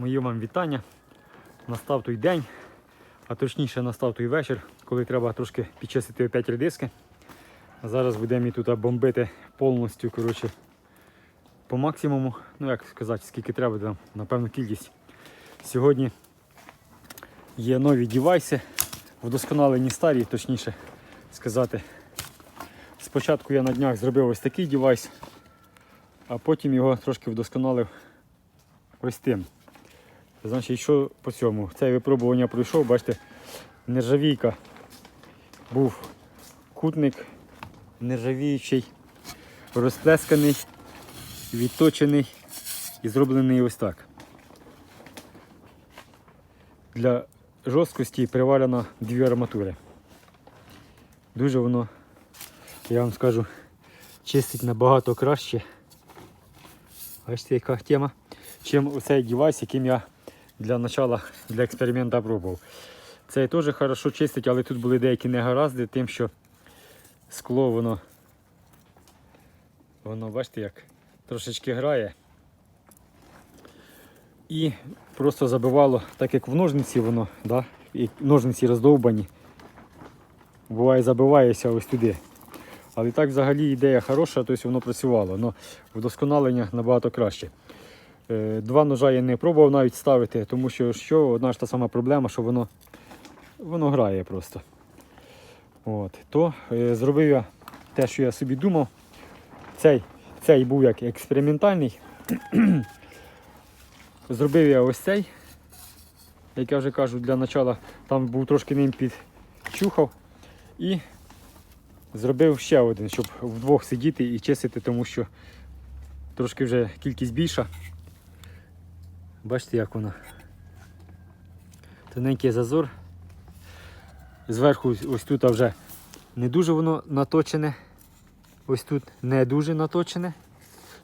Мої вам вітання. Настав той день, а точніше настав той вечір, коли треба трошки підчистити опять редиски. Зараз будемо її тут бомбити повністю, коротше, по максимуму. Ну як сказати, скільки треба, там, напевно, кількість. Сьогодні є нові девайси, вдосконалені старі, точніше сказати. Спочатку я на днях зробив ось такий девайс, а потім його трошки вдосконалив ось тим. Значить, що по цьому? Це випробування пройшов, бачите, нержавійка. Був кутник нержавіючий, розплесканий, відточений і зроблений ось так. Для жорсткості приварено дві арматури. Дуже воно, я вам скажу, чистить набагато краще. Бачите, яка тема, чим оцей девайс, яким я для начала для експерименту пробував. Цей теж хорошо чистить, але тут були деякі негаразди, тим, що скло воно, воно, бачите, як трошечки грає. І просто забивало, так як в ножниці воно, да? і ножниці роздовбані. Буває забивається ось туди. Але так взагалі ідея хороша, тобто воно працювало, але вдосконалення набагато краще. Е, Два ножа я не пробував навіть ставити, тому що що одна ж та сама проблема, що воно, воно грає просто. От. То е, зробив я те, що я собі думав. Цей, цей був як експериментальний. Зробив я ось цей, як я вже кажу, для начала там був трошки ним підчухав. І зробив ще один, щоб вдвох сидіти і чистити, тому що трошки вже кількість більша. Бачите, як вона. Тоненький зазор. Зверху ось тут вже не дуже воно наточене. Ось тут не дуже наточене.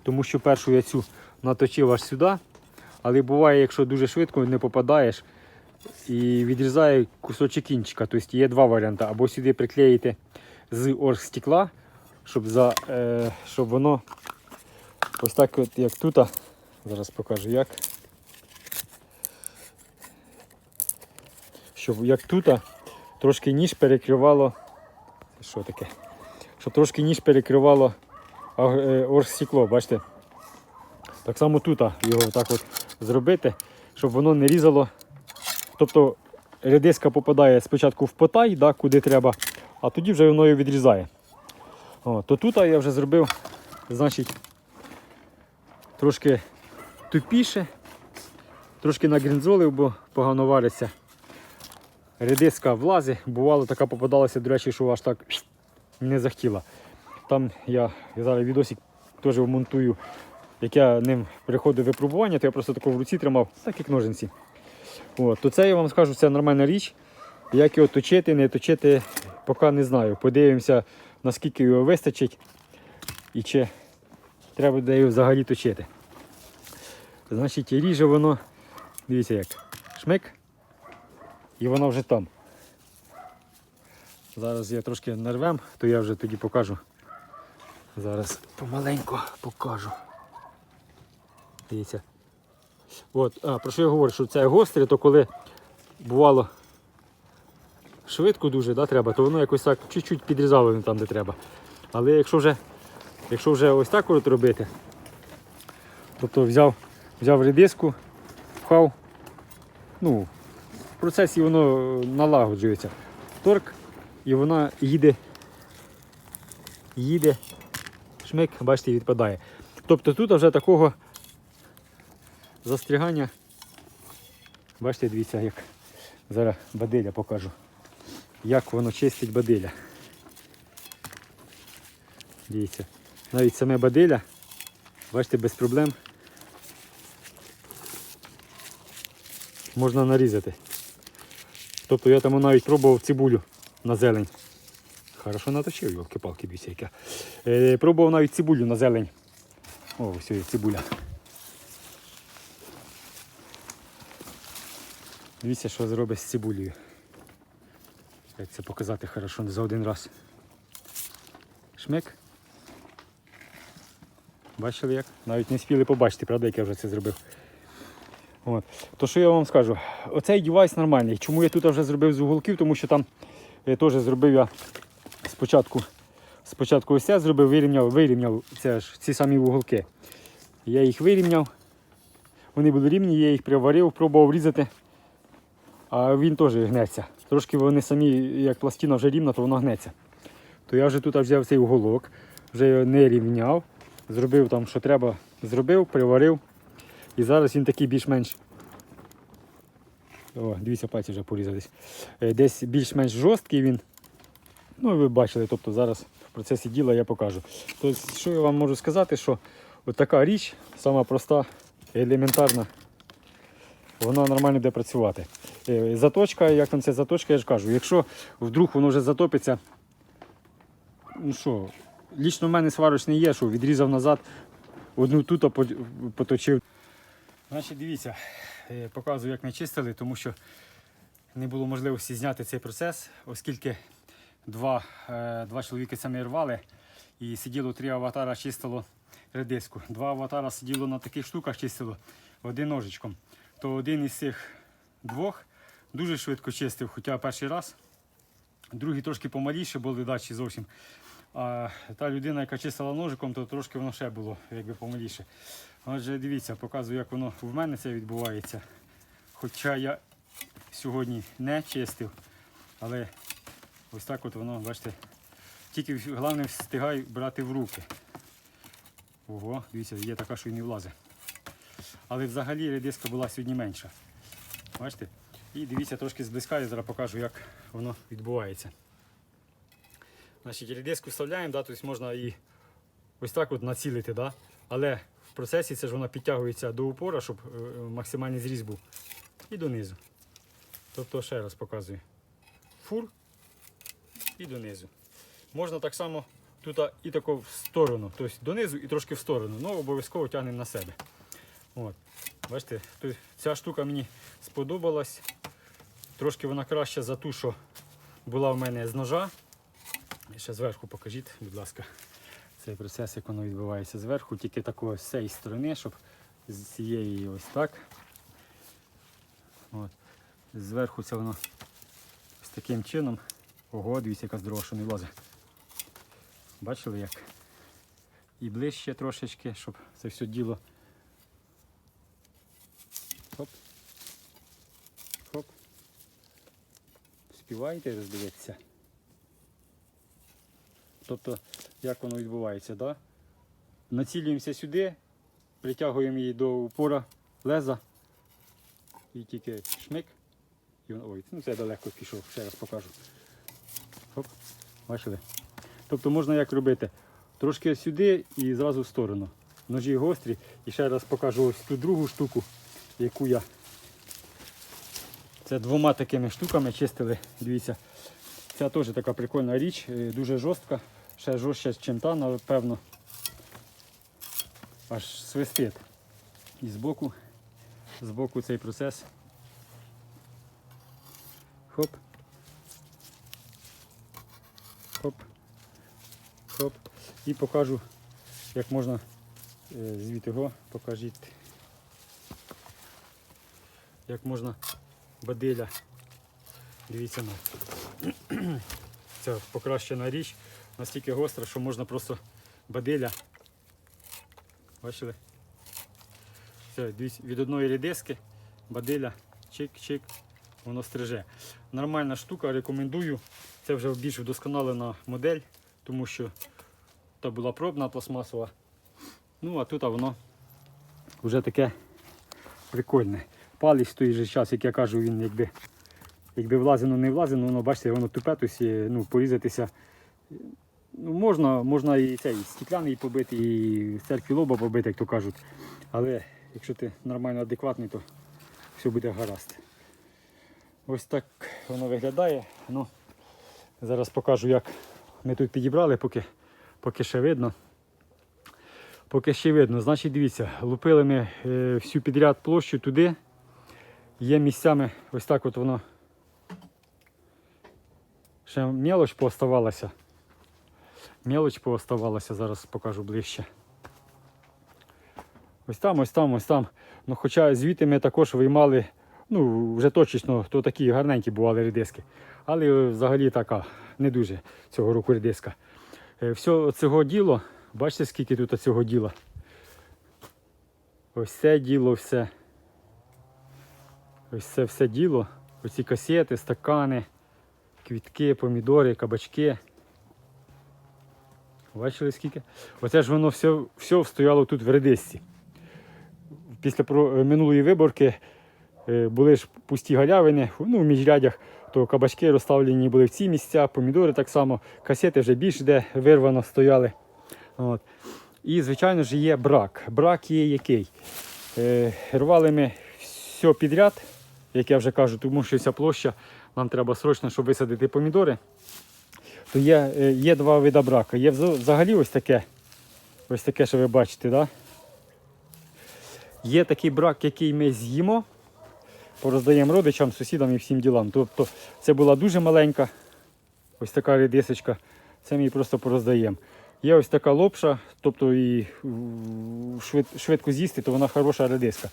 Тому що першу я цю наточив аж сюди. Але буває, якщо дуже швидко не попадаєш і відрізає кусочок кінчика. Тобто є два варіанти. Або сюди приклеїти з оргстекла, щоб, за, е, щоб воно ось так, от, як тут. Зараз покажу як. Щоб як тут трошки ніж перекривало. Що таке? Щоб трошки ніж перекривало е, оргстекло, бачите? Так само тут його так от зробити, щоб воно не різало. Тобто редиска попадає спочатку в потай, да, куди треба, а тоді вже воно його відрізає. О, то тут я вже зробив, значить, трошки тупіше, трошки нагрінзолив, бо погано вариться. Редиска влазить, бувало така попадалася, до речі, що аж так не захотіла. Там я, я зараз відосик теж вмонтую, як я ним приходив випробування, то я просто тако в руці тримав, так як ножниці. От, то це я вам скажу, це нормальна річ. Як його точити, не точити, поки не знаю. Подивимося, наскільки його вистачить і чи треба буде його взагалі точити. Значить, ріже воно, дивіться як, шмик, і воно вже там. Зараз я трошки нарвем, то я вже тоді покажу. Зараз помаленьку покажу. Дивіться. От, а, про що я говорю, що це гостре, то коли бувало швидко дуже да, треба, то воно якось так чуть-чуть підрізало він там, де треба. Але якщо вже, якщо вже ось так от робити, тобто взяв, взяв редиску, пхав, ну, процесі воно налагоджується. Торк і вона їде, їде, шмик, бачите, відпадає. Тобто тут вже такого застрягання. Бачите, дивіться, як зараз бадиля покажу. Як воно чистить бадиля. Дивіться. Навіть саме бадиля, бачите, без проблем можна нарізати. Тобто я там навіть пробував цибулю на зелень. Хорошо наточив, йолки-палки, дивіться яка. Е, пробував навіть цибулю на зелень. О, ось є цибуля. Дивіться, що зробить з цибулею. Як це показати хорошо за один раз. Шмик. Бачили як? Навіть не спіли побачити, правда, як я вже це зробив. От. То що я вам скажу? Оцей девайс нормальний. Чому я тут вже зробив з уголків? Тому що там я теж зробив я спочатку, спочатку ось це зробив, вирівняв, вирівняв це ж, ці самі уголки. Я їх вирівняв. Вони були рівні, я їх приварив, пробував різати. А він теж гнеться. Трошки вони самі, як пластина вже рівна, то воно гнеться. То я вже тут взяв цей уголок, вже його не рівняв, зробив там, що треба, зробив, приварив. І зараз він такий більш-менш. О, дивіться, пальці вже порізались. Е, Десь більш-менш жорсткий він. Ну, ви бачили, тобто зараз в процесі діла я покажу. Тобто, що я вам можу сказати, що така річ, сама проста, елементарна, вона нормально буде працювати. Е, Заточка, як там ця заточка, я ж кажу, якщо вдруг воно вже затопиться, ну що, лічно в мене сварочний є, що відрізав назад, одну тут поточив. Значить, дивіться, е, показую, як ми чистили, тому що не було можливості зняти цей процес, оскільки два, е, два чоловіки самі рвали і сиділо три аватара, чистило редиску. Два аватара сиділо на таких штуках, чистило один ножичком. То один із цих двох дуже швидко чистив, хоча перший раз. Другий трошки помаліше були дачі зовсім. А та людина, яка чистила ножиком, то трошки воно ще було якби помаліше. Отже, дивіться, показую, як воно в мене це відбувається. Хоча я сьогодні не чистив, але ось так от воно, бачите, тільки головне встигаю брати в руки. Ого, дивіться, є така, що й не влазить. Але взагалі редиска була сьогодні менша. Бачите? І дивіться трошки зблизька, я зараз покажу, як воно відбувається. Значить, редиску вставляємо, да, тобто можна і ось так от націлити, да? але в процесі це ж вона підтягується до упора, щоб е, максимальний зріз був. І донизу. Тобто ще раз показую. Фур і донизу. Можна так само тут і тако в сторону, тобто донизу і трошки в сторону, але обов'язково тягнемо на себе. От. Бачите, тобто ця штука мені сподобалась. Трошки вона краща за ту, що була в мене з ножа. Ще зверху покажіть, будь ласка, цей процес, як воно відбувається зверху, тільки такої з цієї сторони, щоб з цієї ось так. От. Зверху це воно з таким чином. Ого, дивіться, яка здорова, що не влазить. Бачили як? І ближче трошечки, щоб це все діло. Хоп. Хоп. Співайте роздивитися. Тобто, як воно відбувається, да? Націлюємося сюди, притягуємо її до упора леза і тільки шмик. І він, ой, ну це далеко пішов, ще раз покажу. Хоп, бачили? Тобто можна як робити? Трошки сюди і зразу в сторону. Ножі гострі. І ще раз покажу ось ту другу штуку, яку я. Це двома такими штуками чистили. Дивіться. Ця теж така прикольна річ, е, дуже жорстка, ще жорстче, ніж та, напевно. Аж свистить. І збоку, збоку цей процес. Хоп. Хоп. Хоп. І покажу, як можна е, звідти його покажіть. Як можна бадиля. Дивіться на. Це покращена річ, настільки гостра, що можна просто бадиля. Бачили? Це дивіться, від одної рідиски бадиля, чик-чик, воно стриже. Нормальна штука, рекомендую. Це вже більш вдосконалена модель, тому що та була пробна пластмасова. Ну, а тут а воно вже таке прикольне. Палець в той же час, як я кажу, він якби якби влазено, не влазено, воно бачите, воно тупе, е, ну, порізатися. Ну, можна, можна і цей стікляний побити, і церкві лоба побити, як то кажуть. Але якщо ти нормально адекватний, то все буде гаразд. Ось так воно виглядає. Ну, зараз покажу, як ми тут підібрали, поки, поки ще видно. Поки ще видно. Значить, дивіться, лупили ми е, всю підряд площу туди. Є місцями ось так от воно ще мелоч пооставалася. Мелоч пооставалася, зараз покажу ближче. Ось там, ось там, ось там. Ну, хоча звідти ми також виймали, ну, вже точечно, то такі гарненькі бували редиски. Але взагалі така, не дуже цього року редиска. Е, Все цього діло, бачите, скільки тут цього діла. Ось це діло все. Ось це все діло. Оці касети, стакани, квітки, помідори, кабачки. Бачили скільки? Оце ж воно все, все стояло тут в редисці. Після про- е, минулої виборки е, були ж пусті галявини, ну, в міжрядях, то кабачки розставлені були в ці місця, помідори так само, касети вже більш де вирвано стояли. От. І, звичайно ж, є брак. Брак є який? Е, рвали ми все підряд, як я вже кажу, тому що ця площа нам треба срочно, щоб висадити помідори. То є, е, є два види брака. Є взагалі ось таке, ось таке, що ви бачите, да? Є такий брак, який ми з'їмо, пороздаємо родичам, сусідам і всім ділам. Тобто це була дуже маленька, ось така редисочка, це ми її просто пороздаємо. Є ось така лопша, тобто і швид- швидко з'їсти, то вона хороша редиска.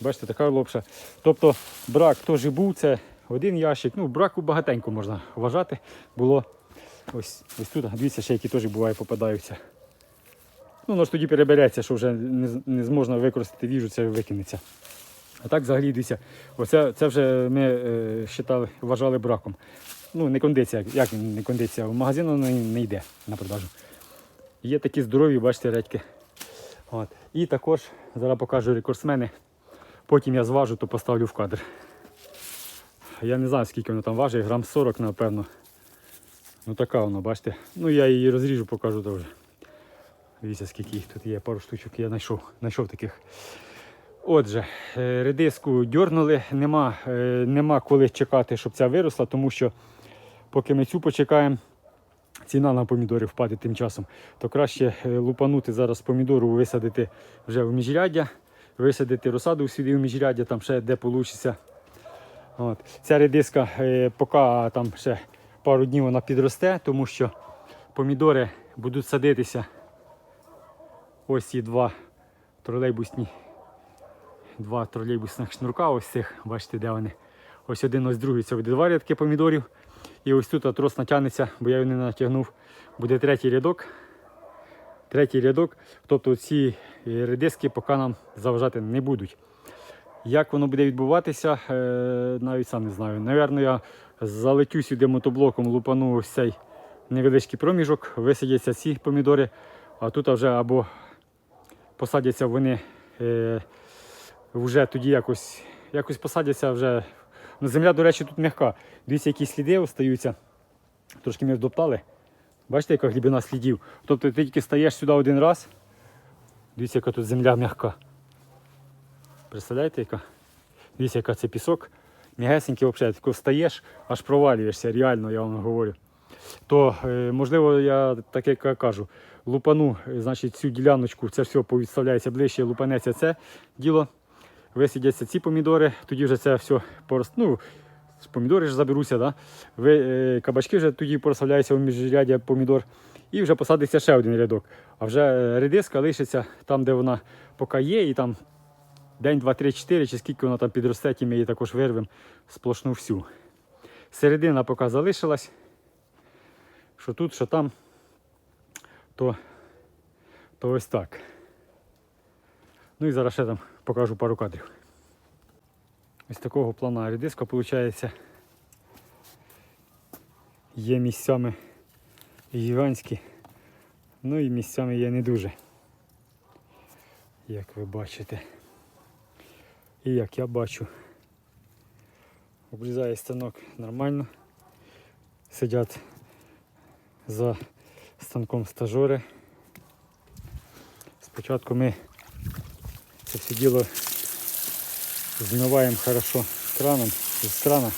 Бачите, така лопша. Тобто брак теж був, це один ящик. Ну, браку багатенько можна вважати. Було ось, ось тут, дивіться, ще які теж буває попадаються. Ну, воно ж тоді перебереться, що вже не, не зможна використати в їжу, це викинеться. А так взагалі дивіться, оце це вже ми е, считали, вважали браком. Ну, не кондиція, як не кондиція, в магазин воно не йде на продажу. Є такі здорові, бачите, редьки. От. І також зараз покажу рекордсмени. Потім я зважу, то поставлю в кадр. Я не знаю, скільки воно там важить, грам 40, напевно. Ну така воно, бачите. Ну я її розріжу, покажу теж. Дивіться, скільки їх тут є, пару штучок я знайшов, знайшов таких. Отже, е, редиску дьорнули, нема, е, нема коли чекати, щоб ця виросла, тому що поки ми цю почекаємо, ціна на помідори впаде тим часом, то краще е, лупанути зараз помідору, висадити вже в міжряддя, висадити розсаду сюди в міжряддя, там ще де вийде. Ця редиска, поки там ще пару днів вона підросте, тому що помідори будуть садитися. Ось ці два тролейбусні, два тролейбусних шнурка, ось цих, бачите, де вони. Ось один, ось другий. Це буде два рядки помідорів. І ось тут трос натягнеться, бо я його не натягнув. Буде третій рядок. Третій рядок. Тобто ці е, редиски поки нам заважати не будуть. Як воно буде відбуватися, е, навіть сам не знаю. Навірно, я залетю сюди мотоблоком, лупану ось цей невеличкий проміжок, висадяться ці помідори, а тут вже або посадяться вони е, вже тоді якось, якось посадяться вже. Ну, земля, до речі, тут м'яка. Дивіться, які сліди остаються. Трошки ми вдоптали. Бачите, яка глибина слідів. Тобто ти тільки стаєш сюди один раз. Дивіться, яка тут земля м'яка. Представляєте, яка? Дивіться, яка це пісок. М'ягесенький взагалі, тако встаєш, аж провалюєшся, реально, я вам говорю. То, е, можливо, я так як я кажу, лупану, е, значить, цю діляночку, це все повідставляється ближче, лупанеться це діло. Висидяться ці помідори, тоді вже це все порост... ну, помідори ж заберуться, да? Ви, е, кабачки вже тоді порозставляються у міжряддя помідор. І вже посадиться ще один рядок. А вже редиска лишиться там, де вона поки є, і там день, два, три, чотири, чи скільки вона там підросте, ті ми її також вирвемо сплошну всю. Середина поки залишилась. Що тут, що там, то, то ось так. Ну і зараз ще там покажу пару кадрів. Ось такого плана редиска виходить. Є місцями гігантські, ну і місцями є не дуже. Як ви бачите. І як я бачу, обрізає станок нормально. Сидять за станком стажори. Спочатку ми це все діло змиваємо хорошо краном з крана.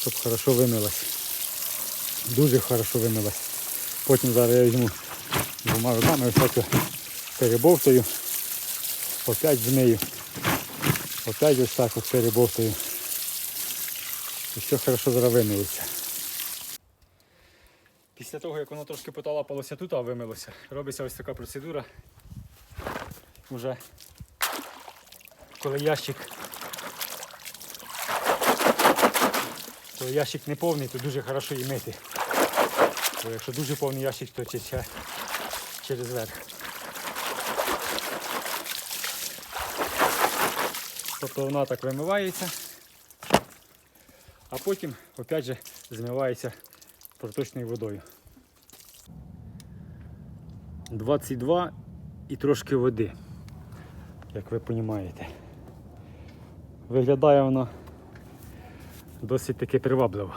Щоб хорошо вимилось. Дуже хорошо вимилось. Потім зараз я візьму двома руками ось перебовтаю. Опять змию. Опять ось так ось перебовтаю. І все хорошо зараз вимилося. Після того, як воно трошки поталапалося тут, а вимилося, робиться ось така процедура. Уже коли ящик. Коли ящик не повний, то дуже хорошо і мити. Бо якщо дуже повний ящик, то тече через верх. Тобто вона так вимивається, а потім опять же змивається проточною водою. 22 і трошки води, як ви розумієте. Виглядає воно досить таки привабливо.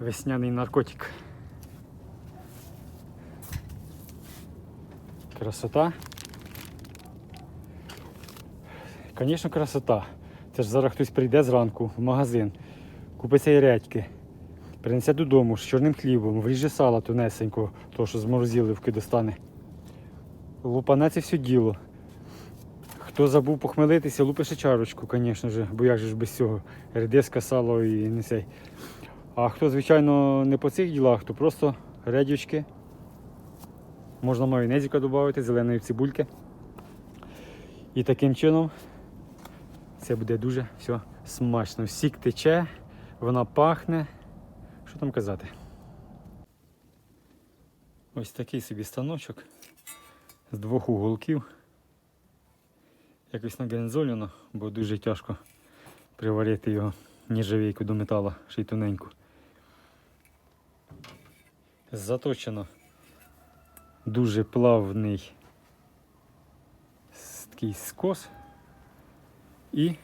Весняний наркотик. Красота. Звісно, красота. Це ж зараз хтось прийде зранку в магазин, купить цієї редьки, принесе додому з чорним хлібом, вріже сала тунесенького, того, що з морозилівки достане. Лупане це все діло. Хто забув похмелитися, лупи ще чарочку, звісно ж, бо як же ж без цього. Редиска, сало і не цей. А хто, звичайно, не по цих ділах, то просто редючки. Можна майонезика додати, зеленої цибульки. І таким чином це буде дуже все смачно. Сік тече, вона пахне. Що там казати? Ось такий собі станочок з двох уголків. Якось нагензолено, бо дуже тяжко приварити його ніжавійку до метала, ще й тоненьку. Заточено дуже плавний такий скос. І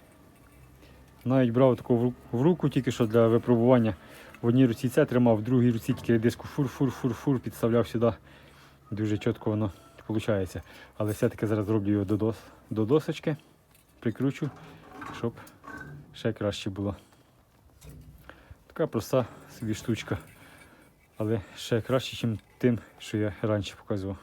навіть брав таку в в руку тільки що для випробування. В одній руці це тримав, в другій руці тільки диску фур-фур-фур-фур підставляв сюди. Дуже чітко воно виходить. Але все-таки зараз зроблю його до, дос, до досочки, прикручу, щоб ще краще було. Така проста собі штучка. Але ще краще, ніж тим, що я раніше показував.